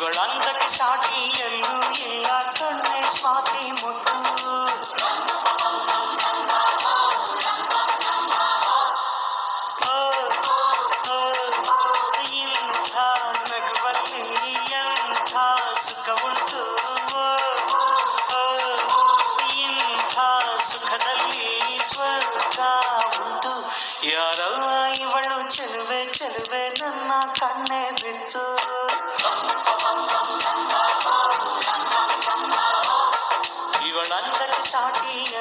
ಇವಳಂದಕ್ಕೆ ಸಾಟಿ ಎಲ್ಲೂ ಇಲ್ಲ ಕಣ್ಣೆ ಸ್ವಾಮಿ ഗുണങ്ങൾക്ക് സാട്ടിയ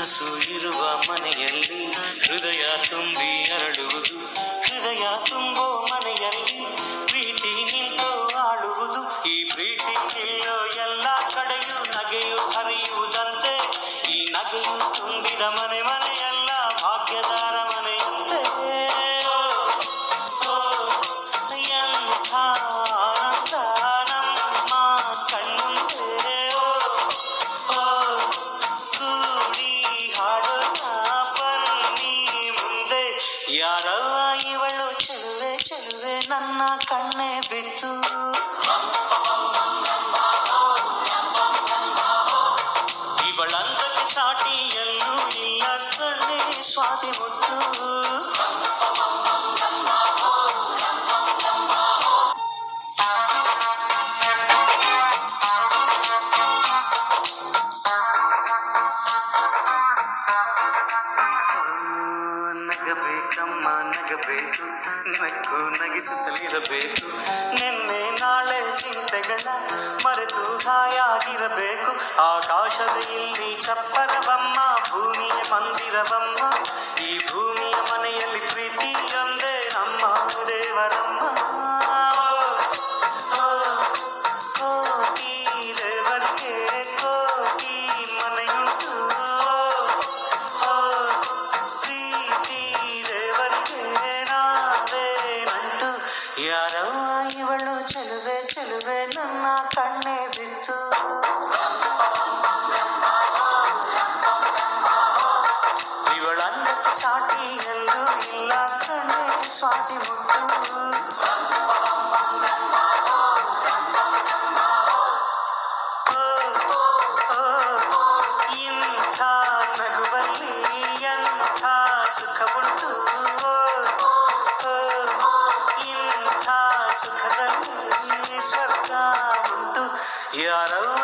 ಕನಸು ಇರುವ ಮನೆಯಲ್ಲಿ ಹೃದಯ ತುಂಬಿ ಅರಳುವುದು. ಹೃದಯ ತುಂಬೋ ಮನೆಯಲ್ಲಿ ಪ್ರೀತಿ ನಿಂತು ಆಳುವುದು. ಈ ಪ್ರೀತಿ ನಗಬೇಕಮ್ಮ, ನಗಬೇಕು. ನಗಿಸುತಲಿರಬೇಕು ನಗಿಸುತ್ತಲಿರಬೇಕು. ನಿನ್ನೆ ನಾಳೆ ಚಿಂತೆಗಳ ಮರೆತು ಹಾಯಾಗಿರಬೇಕು. ಆಕಾಶದ ಇಲ್ಲಿ ಚಪ್ಪರವಮ್ಮ, ಭೂಮಿಯ ಮಂದಿರವಮ್ಮ. ಈ ಭೂಮಿಯ ಮನೆಯಲ್ಲಿ ಪ್ರೀತಿ Yeah, Ya Rabbi.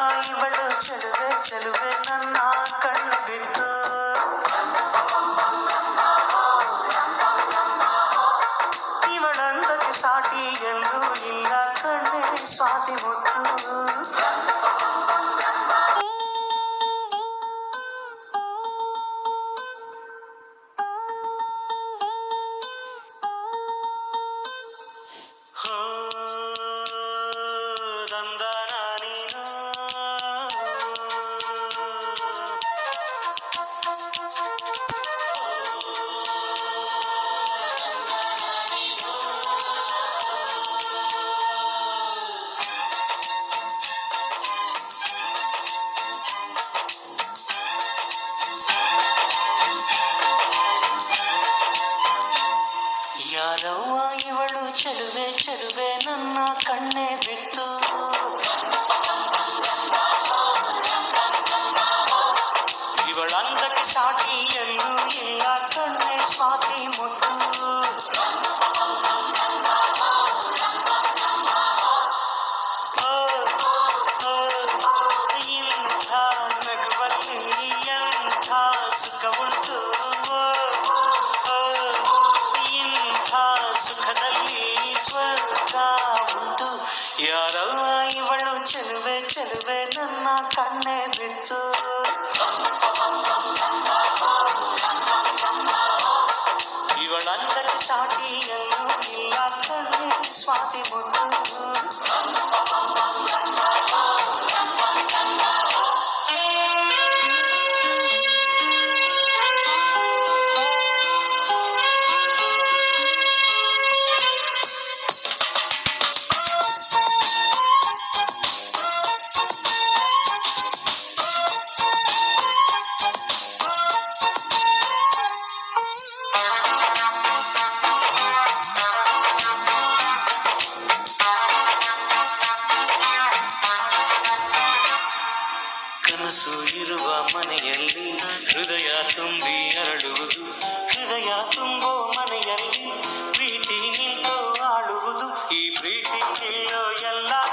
ಕನಸು ಇರುವ ಮನೆಯಲ್ಲಿ ಹೃದಯ ತುಂಬಿ ಅರಳುವುದು. ಹೃದಯ ತುಂಬೋ ಮನೆಯಲ್ಲಿ ಪ್ರೀತಿ ನಿಂತು ಆಳುವುದು. ಈ ಪ್ರೀತಿ ನಿಲ್ಲೋ ಎಲ್ಲ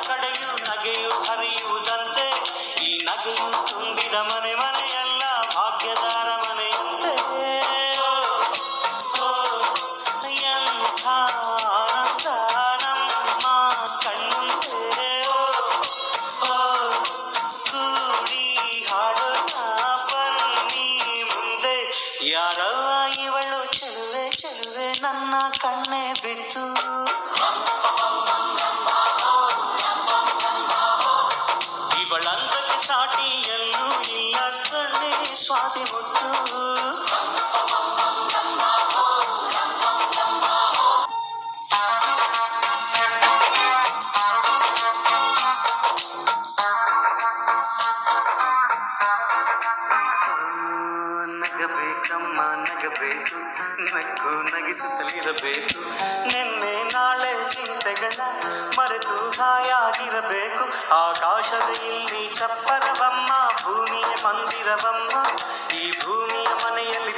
ಯಾರ ಇವಳು ಚೆಲುವೆ ಚೆಲುವೆ ನನ್ನ ಕಣ್ಣ ನಕ್ಕು ನಗಿಸುತ್ತಲಿರಬೇಕು ನಿನ್ನೆ ನಾಳೆ ಚಿಂತೆಗಳ ಮರೆತು ಹಾಯಾಗಿರಬೇಕು. ಆಕಾಶದ ಇಲ್ಲಿ ಚಪ್ಪರವಮ್ಮ, ಭೂಮಿಯ ಮಂದಿರವಮ್ಮ, ಈ ಭೂಮಿಯ ಮನೆಯಲ್ಲಿ